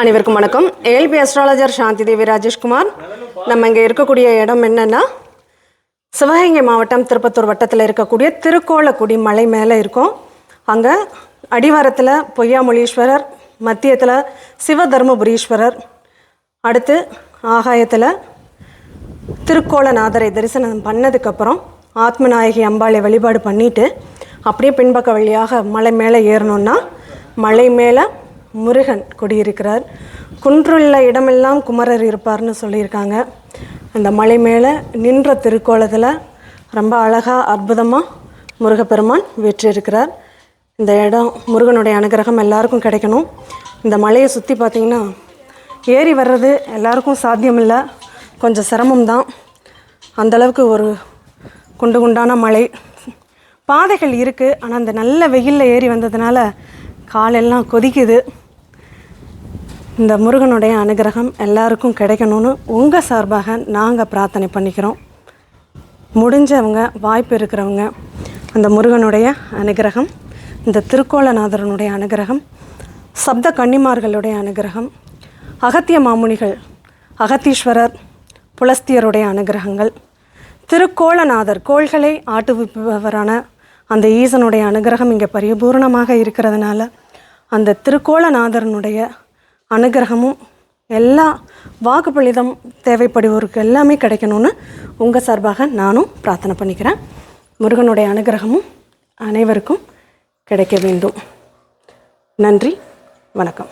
அனைவருக்கும் வணக்கம். ஏல்பி அஸ்ட்ராலஜர் சாந்தி தேவி ராஜேஷ்குமார். நம்ம இங்கே இருக்கக்கூடிய இடம் என்னன்னா சிவகங்கை மாவட்டம் திருப்பத்தூர் வட்டத்தில் இருக்கக்கூடிய திருக்கோலக்குடி மலை மேலே இருக்கும். அங்கே அடிவாரத்தில் பொய்யாமொழீஸ்வரர் மத்தியத்தில் சிவதர்மபுரீஸ்வரர் அடுத்து ஆகாயத்தில் திருக்கோலநாதரை தரிசனம் பண்ணதுக்கப்புறம் ஆத்மநாயகி அம்பாளை வழிபாடு பண்ணிவிட்டு அப்படியே பின்பக்க வழியாக மலை மேலே ஏறணுன்னா மலை மேலே முருகன் குடியிருக்கிறார். குன்றுள்ள இடமெல்லாம் குமரர் இருப்பார்னு சொல்லியிருக்காங்க. அந்த மலை மேலே நின்ற திருக்கோலத்தில் ரொம்ப அழகாக அற்புதமாக முருகப்பெருமான் வீற்றிருக்கிறார். இந்த இடம் முருகனுடைய அனுகிரகம் எல்லாருக்கும் கிடைக்கணும். இந்த மலையை சுற்றி பார்த்திங்கன்னா ஏறி வர்றது எல்லாருக்கும் சாத்தியமில்லை. கொஞ்சம் சிரமம்தான் அந்தளவுக்கு ஒரு குண்டு குண்டான மலை. பாதைகள் இருக்குது ஆனால் அந்த நல்ல வெயிலில் ஏறி வந்ததுனால காலெல்லாம் கொதிக்குது. இந்த முருகனுடைய அனுகிரகம் எல்லாருக்கும் கிடைக்கணும்னு உங்கள் சார்பாக நாங்கள் பிரார்த்தனை பண்ணிக்கிறோம். முடிஞ்சவங்க வாய்ப்பு இருக்கிறவங்க அந்த முருகனுடைய அனுகிரகம் இந்த திருக்கோளநாதரனுடைய அனுகிரகம் சப்த கன்னிமார்களுடைய அனுகிரகம் அகத்திய மாமுனிகள் அகத்தீஸ்வரர் புலஸ்தியருடைய அனுகிரகங்கள் திருக்கோலநாதர் கோள்களை ஆட்டுவிப்பவரான அந்த ஈசனுடைய அனுகிரகம் இங்கே பரிபூர்ணமாக இருக்கிறதுனால அந்த திருக்கோளநாதரனுடைய அனுகிரகமும் எல்லா வாக்குப்பளிதம் தேவைப்படுவோருக்கு எல்லாமே கிடைக்கணும்னு உங்கள் சார்பாக நானும் பிரார்த்தனை பண்ணிக்கிறேன். முருகனுடைய அனுகிரகமும் அனைவருக்கும் கிடைக்க வேண்டும். நன்றி வணக்கம்.